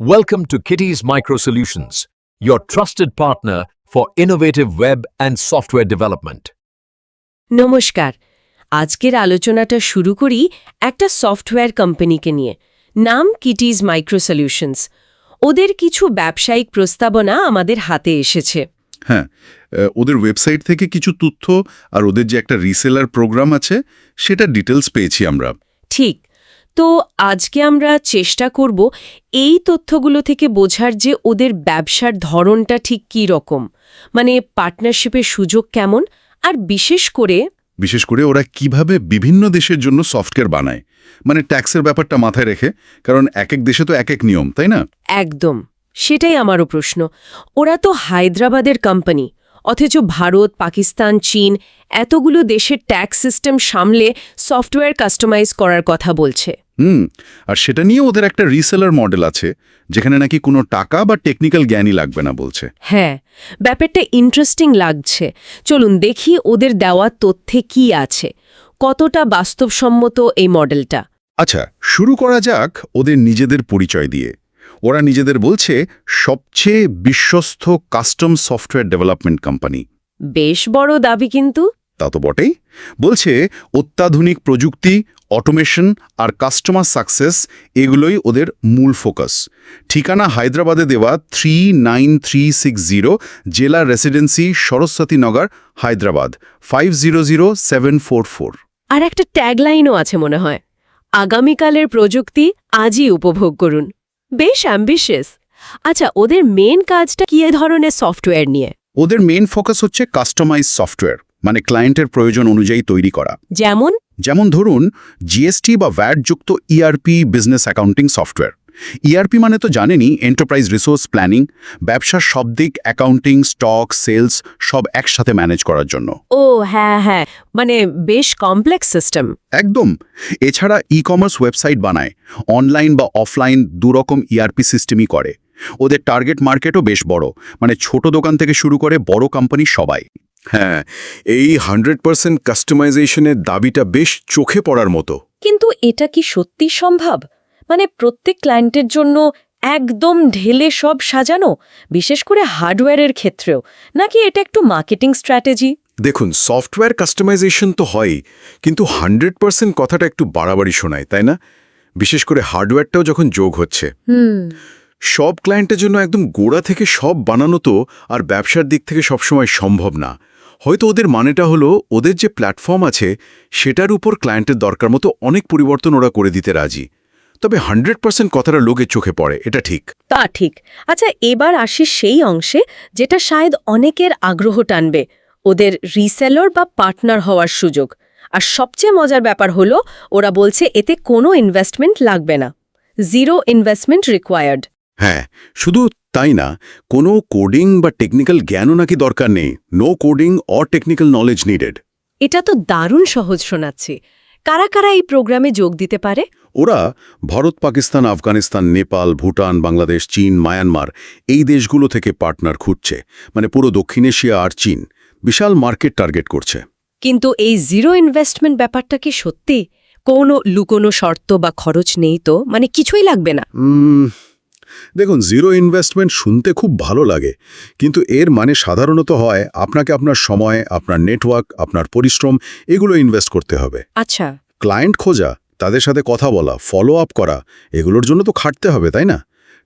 Welcome to Kitty's Micro Solutions, your trusted partner for innovative web and software development. নমস্কার। আজকের আলোচনাটা শুরু করি একটা সফটওয়্যার কোম্পানিকে নিয়ে নাম কিটিজ মাইক্রো সলিউশনস ওদের কিছু ব্যবসায়িক প্রস্তাবনা আমাদের হাতে এসেছে। হ্যাঁ ওদের ওয়েবসাইট থেকে কিছু তথ্য আর ওদের যে একটা রিসেলার প্রোগ্রাম আছে সেটা ডিটেলস পেয়েছি আমরা। ঠিক তো আজকে আমরা চেষ্টা করব এই তথ্যগুলো থেকে বোঝার যে ওদের ব্যবসার ধরনটা ঠিক কী রকম। মানে পার্টনারশিপের সুযোগ কেমন? আর বিশেষ করে বিশেষ করে ওরা কীভাবে বিভিন্ন দেশের জন্য সফটওয়্যার বানায়। মানে ট্যাক্সের ব্যাপারটা মাথায় রেখে কারণ এক এক দেশে তো এক এক নিয়ম তাই না? একদম সেটাই আমারও প্রশ্ন। ওরা তো হায়দ্রাবাদের কোম্পানি অথচ ভারত পাকিস্তান চীন এতগুলো দেশের ট্যাক্স সিস্টেম সামলে সফটওয়্যার কাস্টমাইজ করার কথা বলছে। হুম আর সেটা নিয়ে ওদের একটা রিসেলার মডেল আছে যেখানে নাকি কোনো টাকা বা টেকনিক্যাল জ্ঞানই লাগবে না বলছে। হ্যাঁ ব্যাপারটা ইন্টারেস্টিং লাগছে। চলুন দেখি ওদের দেওয়া তথ্যে কি আছে। কতটা বাস্তবসম্মত এই মডেলটা আচ্ছা শুরু করা যাক ওদের নিজেদের পরিচয় দিয়ে। ওরা নিজেদের বলছে সবচেয়ে বিশ্বস্ত কাস্টম সফটওয়্যার ডেভেলপমেন্ট কোম্পানি বেশ বড় দাবি কিন্তু। তা তো বটেই। বলছে অত্যাধুনিক প্রযুক্তি অটোমেশন আর কাস্টমার সাকসেস এগুলোই ওদের মূল ফোকাস। ঠিকানা হায়দ্রাবাদে দেওয়া three nine three six zero জেলা residency Saraswati Nagar Hyderabad five zero zero seven four four. আর একটা ট্যাগলাইনও আছে মনে হয়। আগামীকালের প্রযুক্তি আজই উপভোগ করুন। বেশ অ্যাম্বিশিয়াস আচ্ছা ওদের মেন কাজটা কি এ ধরনের সফটওয়্যার নিয়ে? ওদের মেন ফোকাস হচ্ছে কাস্টমাইজ সফটওয়্যার মানে ক্লায়েন্টের প্রয়োজন অনুযায়ী তৈরি করা। যেমন? যেমন ধরুন জিএসটি বা ভ্যাট যুক্ত ERP business accounting software ERP মানে তো জানেনই এন্টারপ্রাইজ রিসোর্স প্ল্যানিং ব্যবসার সব দিক অ্যাকাউন্টিং স্টক সেলস সব একসাথে ম্যানেজ করার জন্য। ও হ্যাঁ হ্যাঁ মানে বেশ কমপ্লেক্স সিস্টেম একদম। এছাড়া ই কমার্স ওয়েবসাইট বানায় অনলাইন বা অফলাইন দুরকম ইআরপি সিস্টেমই করে। ওদের টার্গেট মার্কেটও বেশ বড় মানে ছোট দোকান থেকে শুরু করে বড় কোম্পানি সবাই। হ্যাঁ এই হান্ড্রেড পার্সেন্ট কাস্টমাইজেশনের দাবিটা বেশ চোখে পড়ার মতো। কিন্তু এটা কি সত্যি সম্ভব? মানে প্রত্যেক ক্লায়েন্টের জন্য একদম ঢেলে সব সাজানো বিশেষ করে হার্ডওয়্যারের ক্ষেত্রেও। নাকি এটা একটু মার্কেটিং স্ট্র্যাটেজি? দেখুন সফটওয়্যার কাস্টমাইজেশন তো হয়ই কিন্তু হান্ড্রেড পার্সেন্ট কথাটা একটু বাড়াবাড়ি শোনায় তাই না? বিশেষ করে হার্ডওয়্যারটাও যখন যোগ হচ্ছে। হুম। সব ক্লায়েন্টের জন্য একদম গোড়া থেকে সব বানানো তো আর ব্যবসার দিক থেকে সবসময় সম্ভব না। হয়তো ওদের মানেটা হলো ওদের যে প্ল্যাটফর্ম আছে সেটার উপর ক্লায়েন্টের দরকার মতো অনেক পরিবর্তন ওরা করে দিতে রাজি। তবে হান্ড্রেড পার্সেন্ট কথাটা লোকের চোখে পড়ে এটা ঠিক। তা ঠিক। আচ্ছা এবার আসি সেই অংশে যেটা শায়দ অনেকের আগ্রহ টানবে ওদের রিসেলর বা পার্টনার হওয়ার সুযোগ। আর সবচেয়ে মজার ব্যাপার হলো ওরা বলছে এতে কোনো ইনভেস্টমেন্ট লাগবে না। জিরো ইনভেস্টমেন্ট রিকোয়ার্ড হ্যাঁ শুধু তাই না? কোনো কোডিং বা টেকনিক্যাল জ্ঞানও নাকি দরকার নেই। No coding or technical knowledge needed এটা তো দারুণ সহজ শোনাচ্ছে। কারা কারা এই প্রোগ্রামে যোগ দিতে পারে? ওরা ভারত পাকিস্তান আফগানিস্তান নেপাল ভুটান বাংলাদেশ চীন মায়ানমার এই দেশগুলো থেকে পার্টনার খুঁজছে। মানে পুরো দক্ষিণ এশিয়া আর চীন। বিশাল মার্কেট টার্গেট করছে। কিন্তু এই জিরো ইনভেস্টমেন্ট ব্যাপারটা কি সত্যি? কোনো লুকোনো শর্ত বা খরচ নেই তো? মানে কিছুই লাগবে না। দেখুন জিরো ইনভেস্টমেন্ট শুনতে খুব ভালো লাগে কিন্তু এর মানে সাধারণত হয় আপনাকে আপনার সময় আপনার নেটওয়ার্ক আপনার পরিশ্রম এগুলো ইনভেস্ট করতে হবে। আচ্ছা। ক্লায়েন্ট খোঁজা তাদের সাথে কথা বলা ফলো আপ করা এগুলোর জন্য তো খাটতে হবে তাই না?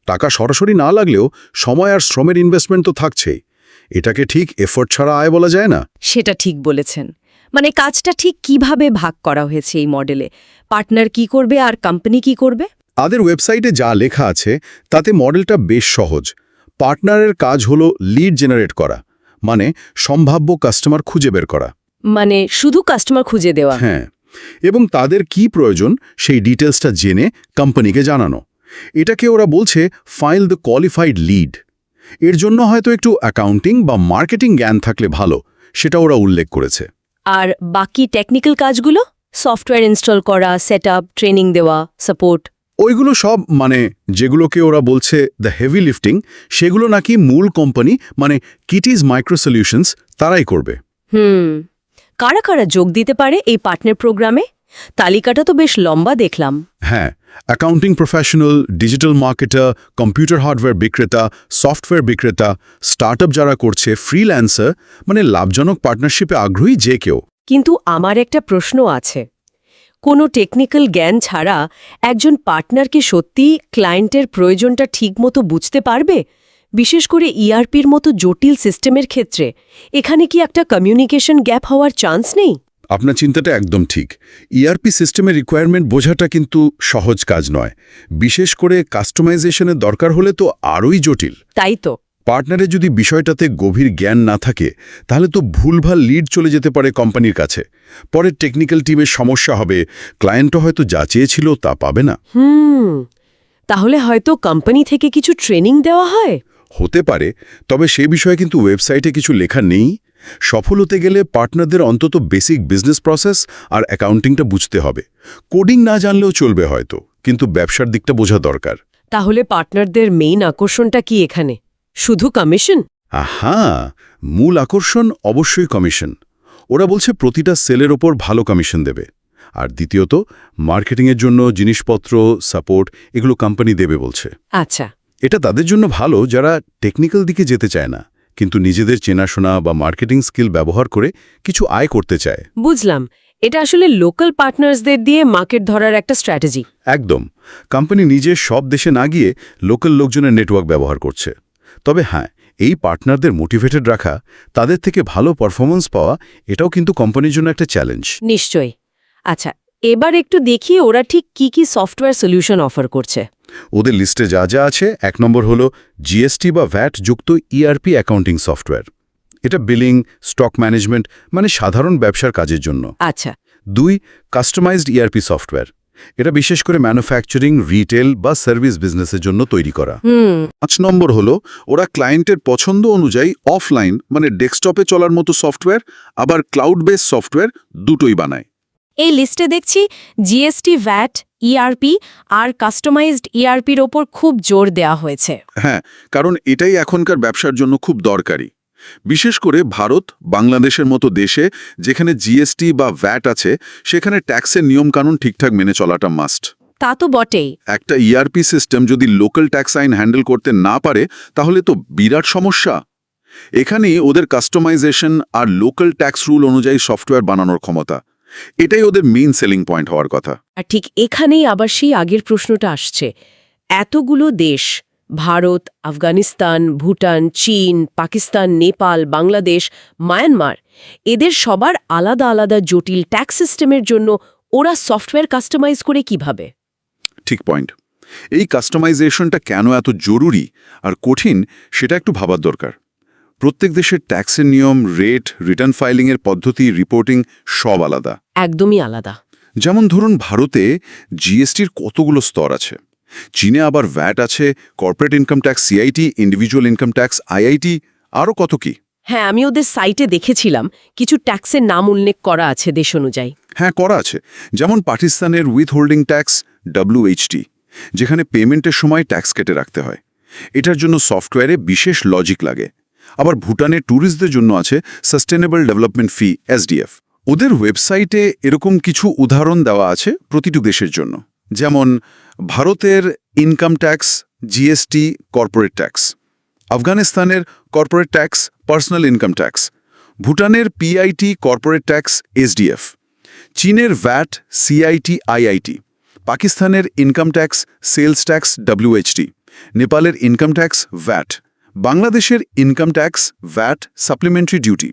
টাকা সরাসরি না লাগলেও সময় আর শ্রমের ইনভেস্টমেন্ট তো থাকছেই। এটাকে ঠিক এফোর্ট ছাড়া আয় বলা যায় না। সেটা ঠিক বলেছেন। মানে কাজটা ঠিক কীভাবে ভাগ করা হয়েছে এই মডেলে পার্টনার কি করবে আর কোম্পানি কি করবে? তাদের ওয়েবসাইটে যা লেখা আছে তাতে মডেলটা বেশ সহজ। পার্টনারের কাজ হলো লিড জেনারেট করা মানে সম্ভাব্য কাস্টমার খুঁজে বের করা। মানে শুধু কাস্টমার খুঁজে দেওয়া। হ্যাঁ এবং তাদের কি প্রয়োজন সেই ডিটেলসটা জেনে কোম্পানিকে জানানো। এটাকে ওরা বলছে ফাইল দ্য কোয়ালিফাইড লিড এর জন্য হয়তো একটু অ্যাকাউন্টিং বা মার্কেটিং জ্ঞান থাকলে ভালো সেটা ওরা উল্লেখ করেছে। আর বাকি টেকনিক্যাল কাজগুলো? সফটওয়্যার ইনস্টল করা সেট ট্রেনিং দেওয়া সাপোর্ট ওইগুলো সব মানে যেগুলোকে ওরা বলছে দ্য হেভি লিফটিং সেগুলো নাকি মূল কোম্পানি মানে কিটিজ মাইক্রো সলিউশনস তারাই করবে। হুম। কারা কারা যোগ দিতে পারে এই পার্টনার প্রোগ্রামে তালিকাটা তো বেশ লম্বা দেখলাম। হ্যাঁ accounting professional digital marketer computer hardware বিক্রেতা সফটওয়্যার বিক্রেতা স্টার্টআপ যারা করছে ফ্রিল্যান্সার মানে লাভজনক পার্টনারশিপে আগ্রহী যে কেউ। কিন্তু আমার একটা প্রশ্ন আছে। কোনো টেকনিক্যাল জ্ঞান ছাড়া একজন পার্টনার কি সত্যি ক্লায়েন্টের প্রয়োজনটা ঠিকমতো বুঝতে পারবে? বিশেষ করে ইআরপির মতো জটিল সিস্টেমের ক্ষেত্রে এখানে কি একটা কমিউনিকেশন গ্যাপ হওয়ার চান্স নেই? আপনার চিন্তাটা একদম ঠিক। ইআরপি সিস্টেমের রিকোয়ারমেন্ট বোঝাটা কিন্তু সহজ কাজ নয়। বিশেষ করে কাস্টমাইজেশনের দরকার হলে তো আরোই জটিল। তাই তো। পার্টনারের যদি বিষয়টাতে গভীর জ্ঞান না থাকে তাহলে তো ভুলভাল লিড চলে যেতে পারে কোম্পানির কাছে। পরে টেকনিক্যাল টিমের সমস্যা হবে ক্লায়েন্টও হয়তো যা চেয়েছিল তা পাবে না। হুম তাহলে হয়তো কোম্পানি থেকে কিছু ট্রেনিং দেওয়া হয়? হতে পারে তবে সে বিষয়ে কিন্তু ওয়েবসাইটে কিছু লেখা নেই। সফল হতে গেলে পার্টনারদের অন্তত বেসিক বিজনেস প্রসেস আর অ্যাকাউন্টিংটা বুঝতে হবে। কোডিং না জানলেও চলবে হয়তো কিন্তু ব্যবসার দিকটা বোঝা দরকার। তাহলে পার্টনারদের মেইন আকর্ষণটা কি এখানে? শুধু কমিশন আহা মূল আকর্ষণ অবশ্যই কমিশন ওরা বলছে প্রতিটা সেলের ওপর ভালো কমিশন দেবে। আর দ্বিতীয়ত মার্কেটিংয়ের জন্য জিনিসপত্র সাপোর্ট এগুলো কোম্পানি দেবে বলছে। আচ্ছা। এটা তাদের জন্য ভালো যারা টেকনিক্যাল দিকে যেতে চায় না কিন্তু নিজেদের চেনাশোনা বা মার্কেটিং স্কিল ব্যবহার করে কিছু আয় করতে চায়। বুঝলাম। এটা আসলে লোকাল পার্টনার্সদের দিয়ে মার্কেট ধরার একটা স্ট্র্যাটেজি একদম। কোম্পানি নিজে সব দেশে না গিয়ে লোকাল লোকজনের নেটওয়ার্ক ব্যবহার করছে। তবে হ্যাঁ এই পার্টনারদের মোটিভেটেড রাখা তাদের থেকে ভালো পারফরমেন্স পাওয়া এটাও কিন্তু কোম্পানির জন্য একটা চ্যালেঞ্জ। নিশ্চয়ই। আচ্ছা এবার একটু দেখি ওরা ঠিক কি কি সফটওয়্যার সলিউশন অফার করছে। ওদের লিস্টে যা যা আছে এক নম্বর হলো জিএসটি বা ভ্যাট যুক্ত ইআরপি অ্যাকাউন্টিং সফটওয়্যার এটা বিলিং স্টক ম্যানেজমেন্ট মানে সাধারণ ব্যবসার কাজের জন্য। আচ্ছা। দুই কাস্টমাইজড ইআরপি সফটওয়্যার এটা বিশেষ করে ম্যানুফ্যাকচারিং রিটেল বা সার্ভিস বিজনেসের জন্য তৈরি করা। পাঁচ নম্বর হলো ওরা ক্লায়েন্টের পছন্দ অনুযায়ী অফলাইন মানে ডেস্কটপে চলার মতো সফটওয়্যার আবার ক্লাউড বেস সফটওয়্যার দুটোই বানায়। এই লিস্টে দেখছি জিএসটি ভ্যাট ইআরপি আর কাস্টমাইজড ইআরপির ওপর খুব জোর দেয়া হয়েছে। হ্যাঁ কারণ এটাই এখনকার ব্যবসার জন্য খুব দরকারি। বিশেষ করে ভারত বাংলাদেশের মতো দেশে যেখানে জিএসটি বা ভ্যাট আছে সেখানে ট্যাক্সের নিয়মকানুন ঠিকঠাক মেনে চলাটা মাস্ট। তা তো বটেই। একটা ইআরপি সিস্টেম যদি লোকাল ট্যাক্স আইন হ্যান্ডেল করতে না পারে তাহলে তো বিরাট সমস্যা। এখানেই ওদের কাস্টমাইজেশন আর লোকাল ট্যাক্স রুল অনুযায়ী সফটওয়্যার বানানোর ক্ষমতা। এটাই ওদের মেইন সেলিং পয়েন্ট হওয়ার কথা। আর ঠিক এখানেই আবার সেই আগের প্রশ্নটা আসছে। এতগুলো দেশ ভারত আফগানিস্তান ভুটান চীন পাকিস্তান নেপাল বাংলাদেশ মায়ানমার। এদের সবার আলাদা আলাদা জটিল ট্যাক্স সিস্টেমের জন্য ওরা সফটওয়্যার কাস্টমাইজ করে কীভাবে? ঠিক পয়েন্ট। এই কাস্টমাইজেশনটা কেন এত জরুরি আর কঠিন সেটা একটু ভাবার দরকার। প্রত্যেক দেশের ট্যাক্সের নিয়ম রেট রিটার্ন ফাইলিংয়ের পদ্ধতি রিপোর্টিং সব আলাদা। একদমই আলাদা। যেমন ধরুন ভারতে জিএসটির কতগুলো স্তর আছে। চীনে আবার ভ্যাট আছে corporate income tax CIT individual income tax IIT আরও কত কি? হ্যাঁ আমি ওদের সাইটে দেখেছিলাম কিছু ট্যাক্সের নাম উল্লেখ করা আছে দেশ অনুযায়ী। হ্যাঁ করা আছে। যেমন পাকিস্তানের উইথ হোল্ডিং ট্যাক্স ডাব্লিউএইচটি যেখানে পেমেন্টের সময় ট্যাক্স কেটে রাখতে হয়। এটার জন্য সফটওয়্যারে বিশেষ লজিক লাগে। আবার ভুটানের ট্যুরিস্টদের জন্য আছে সাস্টেনেবল ডেভেলপমেন্ট ফি এসডিএফ ওদের ওয়েবসাইটে এরকম কিছু উদাহরণ দেওয়া আছে প্রতিটি দেশের জন্য। যেমন ভারতের income tax GST corporate tax আফগানিস্তানের corporate tax personal income tax ভুটানের পিআইটি কর্পোরেট ট্যাক্স এসডিএফ চীনের ভ্যাট সিআইটি আইআইটি পাকিস্তানের income tax sales tax WHT নেপালের ইনকাম ট্যাক্স ভ্যাট বাংলাদেশের income tax VAT supplementary duty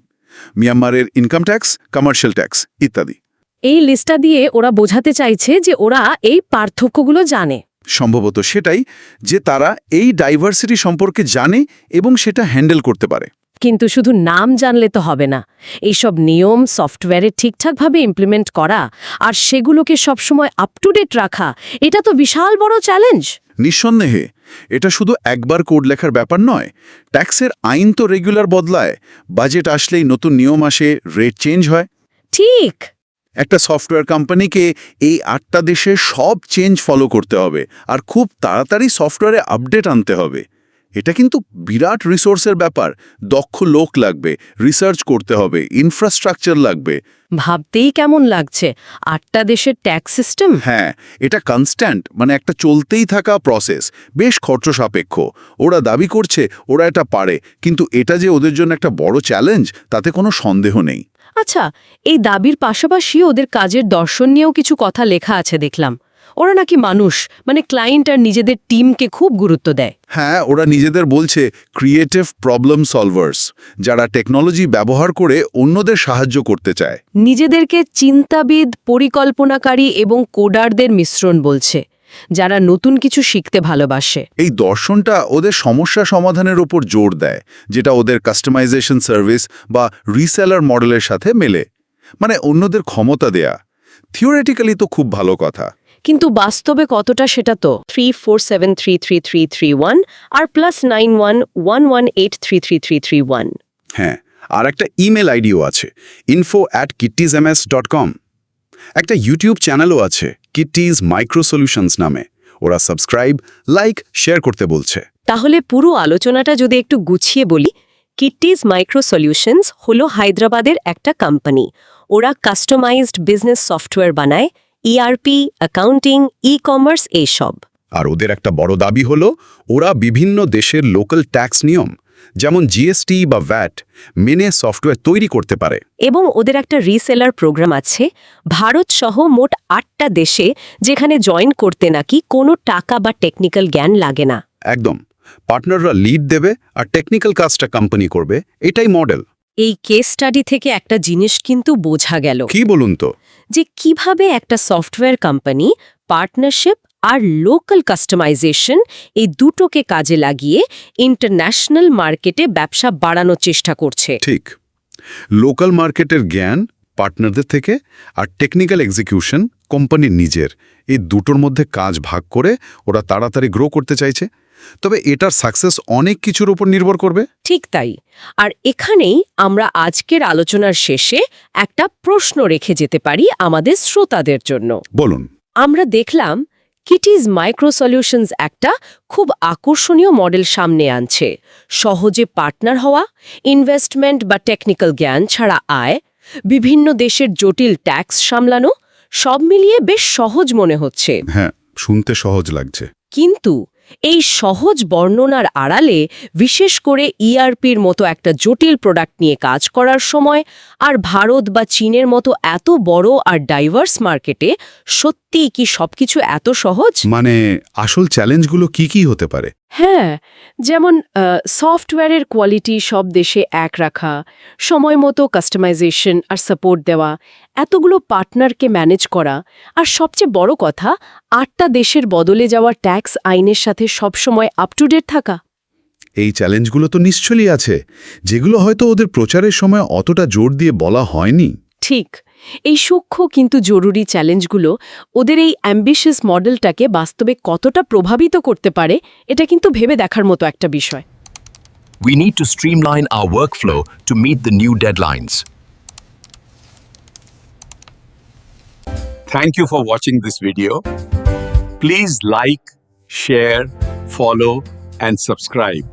মিয়ানমারের ইনকাম ট্যাক্স কমার্শিয়াল ট্যাক্স ইত্যাদি। এই লিস্টটা দিয়ে ওরা বোঝাতে চাইছে যে ওরা এই পার্থক্যগুলো জানে। সম্ভবত সেটাই যে তারা এই ডাইভার্সিটি সম্পর্কে জানে এবং সেটা হ্যান্ডেল করতে পারে। কিন্তু শুধু নাম জানলে তো হবে না। এইসব নিয়ম সফটওয়্যারে ঠিকঠাকভাবে ইমপ্লিমেন্ট করা আর সেগুলোকে সবসময় আপ টু ডেট রাখা এটা তো বিশাল বড় চ্যালেঞ্জ নিঃসন্দেহে এটা শুধু একবার কোড লেখার ব্যাপার নয় ট্যাক্সের আইন তো রেগুলার বদলায় বাজেট আসলেই নতুন নিয়ম আসে রেট চেঞ্জ হয়। ঠিক। একটা সফটওয়্যার কোম্পানিকে এই আটটা দেশে সব চেঞ্জ ফলো করতে হবে আর খুব তাড়াতাড়ি সফটওয়্যারে আপডেট আনতে হবে। এটা কিন্তু বিরাট রিসোর্সের ব্যাপার। দক্ষ লোক লাগবে রিসার্চ করতে হবে ইনফ্রাস্ট্রাকচার লাগবে। ভাবতেই কেমন লাগছে? আটটা দেশের ট্যাক্স সিস্টেম হ্যাঁ এটা কনস্ট্যান্ট মানে একটা চলতেই থাকা প্রসেস বেশ খরচ সাপেক্ষ। ওরা দাবি করছে ওরা এটা পারে কিন্তু এটা যে ওদের জন্য একটা বড় চ্যালেঞ্জ তাতে কোনো সন্দেহ নেই। আচ্ছা এই দাবির পাশাপাশি ওদের কাজের দর্শন নিয়েও কিছু কথা লেখা আছে দেখলাম। ওরা নাকি মানুষ মানে ক্লায়েন্ট আর নিজেদের টিমকে খুব গুরুত্ব দেয়। হ্যাঁ ওরা নিজেদের বলছে ক্রিয়েটিভ প্রবলেম সলভার্স যারা টেকনোলজি ব্যবহার করে অন্যদের সাহায্য করতে চায়। নিজেদেরকে চিন্তাবিদ পরিকল্পনাকারী এবং কোডারদের মিশ্রণ বলছে। যারা নতুন কিছু শিখতে ভালোবাসে। এই দর্শনটা ওদের সমস্যা সমাধানের উপর জোর দেয় যেটা ওদের কাস্টমাইজেশন সার্ভিস বা রিসেলার মডেলের সাথে মেলে। মানে অন্যদের ক্ষমতা দেয়া। থিওরিটিক্যালি তো খুব ভালো কথা। কিন্তু বাস্তবে কতটা সেটা তো? Three four seven three three three three one আর plus nine one one one eight three three three three one হ্যাঁ আর একটা ইমেল আইডিও আছে info at kitties M S dot com একটা ইউটিউব চ্যানেলও আছে কিট্টিজ মাইক্রো সলিউশনস নামে। ওরা সাবস্ক্রাইব লাইক শেয়ার করতে বলছে। তাহলে পুরো আলোচনাটা যদি একটু গুছিয়ে বলি কিট্টিজ মাইক্রো সলিউশনস হলো হায়দ্রাবাদের একটা কোম্পানি ওরা কাস্টমাইজড বিজনেস সফটওয়্যার বানায় ইআরপি অ্যাকাউন্টিং ই কমার্স এইসব আর ওদের একটা বড় দাবি হলো ওরা বিভিন্ন দেশের লোকাল ট্যাক্স নিয়ম যেমন জিএসটি বা ভ্যাট মেনে সফটওয়্যার তৈরি করতে পারে। এবং ওদের একটা রিসেলার প্রোগ্রাম আছে। ভারত সহ মোট আটটা দেশে যেখানে জয়েন করতে নাকি কোনো টাকা বা টেকনিক্যাল জ্ঞান লাগে না। একদম। পার্টনাররা লিড দেবে আর টেকনিক্যাল কাজটা কোম্পানি করবে। এটাই মডেল এই কেস স্টাডি থেকে একটা জিনিস কিন্তু বোঝা গেল। কি বলুন তো? যে কীভাবে একটা সফটওয়্যার কোম্পানি পার্টনারশিপ আর লোকাল কাস্টমাইজেশন এই দুটোকে কাজে লাগিয়ে ইন্টারন্যাশনাল মার্কেটে ব্যবসা বাড়ানোর চেষ্টা করছে। ঠিক। লোকাল মার্কেটের জ্ঞান পার্টনারদের থেকে আর টেকনিক্যাল এক্সিকিউশন কোম্পানির নিজের। এই দুটোর মধ্যে কাজ ভাগ করে ওরা তাড়াতাড়ি গ্রো করতে চাইছে। তবে এটার সাকসেস অনেক কিছুর উপর নির্ভর করবে। ঠিক তাই। আর এখানেই আমরা আজকের আলোচনার শেষে একটা প্রশ্ন রেখে যেতে পারি আমাদের শ্রোতাদের জন্য। বলুন। আমরা দেখলাম কিটিজ মাইক্রো সলিউশনস একটা খুব আকর্ষণীয় মডেল সামনে আনছে। সহজে পার্টনার হওয়া ইনভেস্টমেন্ট বা টেকনিক্যাল জ্ঞান ছাড়া আয় বিভিন্ন দেশের জটিল ট্যাক্স সামলানো সব মিলিয়ে বেশ সহজ মনে হচ্ছে। হ্যাঁ শুনতে সহজ লাগছে। কিন্তু এই সহজ বর্ণনার আড়ালে বিশেষ করে ইআরপির মতো একটা জটিল প্রোডাক্ট নিয়ে কাজ করার সময় আর ভারত বা চীনের মতো এত বড় আর ডাইভার্স মার্কেটে সত্যি কি সবকিছু এত সহজ? মানে আসল চ্যালেঞ্জগুলো কি কি হতে পারে? হ্যাঁ যেমন সফটওয়্যারের কোয়ালিটি সব দেশে এক রাখা, সময় মতো কাস্টমাইজেশন আর সাপোর্ট দেওয়া, এতগুলো পার্টনারকে ম্যানেজ করা, আর সবচেয়ে বড় কথা, আটটা দেশের বদলে যাওয়া ট্যাক্স আইনের সাথে সবসময় আপ টু ডেট থাকা। এই চ্যালেঞ্জগুলো তো নিশ্চয়ই আছে, যেগুলো হয়তো ওদের প্রচারের সময় অতটা জোর দিয়ে বলা হয়নি। ঠিক এই সূক্ষ্ম কিন্তু জরুরি চ্যালেঞ্জগুলো ওদের এই অ্যাম্বিশিয়াস মডেলটাকে বাস্তবে কতটা প্রভাবিত করতে পারে এটা কিন্তু ভেবে দেখার মতো একটা বিষয় We need to streamline our workflow to meet the new deadlines. Thank you for watching this video. Please like, share, follow, and subscribe.